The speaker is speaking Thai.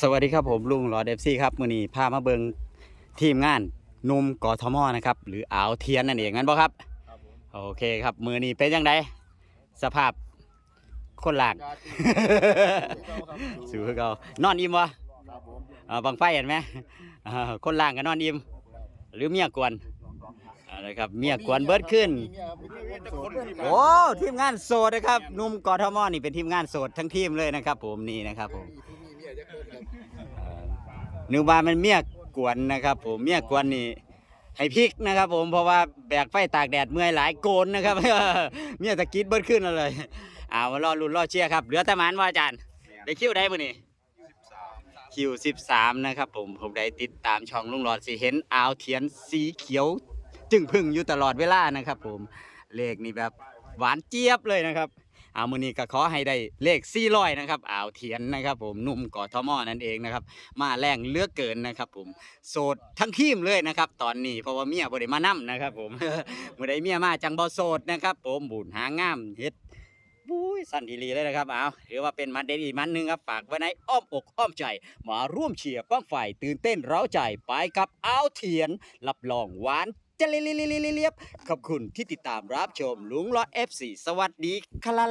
สวัสดีครับผมลุงหลอดเอฟซีครับมือนี้พามาเบิงทีมงานหนุ่มกทมนะครับ หรืออ่าวเทียนนั่นเองงั้นบ่ครับครับผมโอเคครับมือนี้เป็นยังไงสภาพคนหลากกาที่ครับสูคือเก่านอนอิ่มวะครับผมอ่าบังไฟเห็นไหมอ่าคนล่างก็นอนอิ่มหรือเมียกวนอะไรครับเมียกวนเบิดขึ้นมีเมียครับมีแต่คนโสดโอ้ทีมงานโสดนะครับหนุ่มกทมนี่เป็นทีมงานโสดทั้งทีมเลยนะครับ ผมนี่นะครับผมมีเมียจะค นครับนึกว่ามันเมียกวนนะครับ ผมเมียกวนนี่ให้พริกนะครับ ผมเพราะว่าแบกไฟตากแดดเมื่อยหลายโกนนะครับเมียตะกิดเบิดขึ้นแล้วเลยเอามารอลุ้นรอเชียร์ครับเหลือแต่หมันว่าอาจารย์ได้คิวได้มื้อนี้คิว13นะครับ ผมผมได้ติดตามช่องลุงหลอดสิเห็นอ่าวเทียนสีเขียว จึงพึ่งอยู่ตลอดเวลานะครับ ผมเลขนี่แบบหวานเจี๊ยบเลยนะครับ เอามือนี้ก็ขอให้ได้เลข400นะครับอ่าวเทียนนะครับ ผมหนุ่มกอทมอนั่นเองนะครับมาแรงเลือกเกินนะครับ ผมโสดทั้งทีมเลยนะครับ ตอนนี้เพราะว่าเมียบ่ได้มานํนะครับ ผมบ่ได้เมียมาจังบ่โสดนะครับ ผมบุญหางามเฮ็ดบุ้ยสั่นทีรีเลยนะครับเอาถือว่าเป็นมันเด็ดอีกมันหนึงครับฝากไว้ในอ้อมอกอ้อมใจ มาร่วมเชียร์ป้องไฟตื่นเต้นเร้าใจไปกับอ้าวเทียนรับรองหวาน จะเลียบๆขอบคุณที่ติดตามรับชมลุงล้อ FC สวัสดีคลา